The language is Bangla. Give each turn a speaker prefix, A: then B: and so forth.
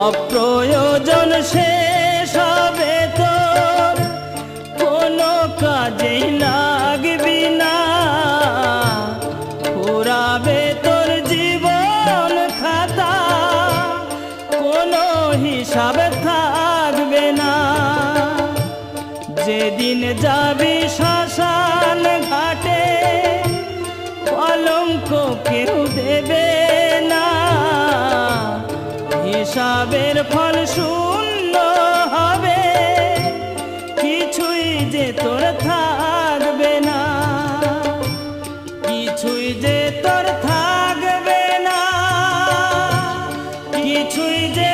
A: অপ্রয়োজন শেষ হবে তোর কোনো কাজেই লাগবি না। পুরাবে তোর জীবন খাতা। কোনো হিসাব থাকবে না। যেদিন যাবি শ্মশান ঘাটে, কলঙ্ক কেউ দেবে। সাবের ফল শূন্য হবে। কিছুই যে তোর থাকবে না। কিছুই যে তোর থাকবে না। কিছুই যে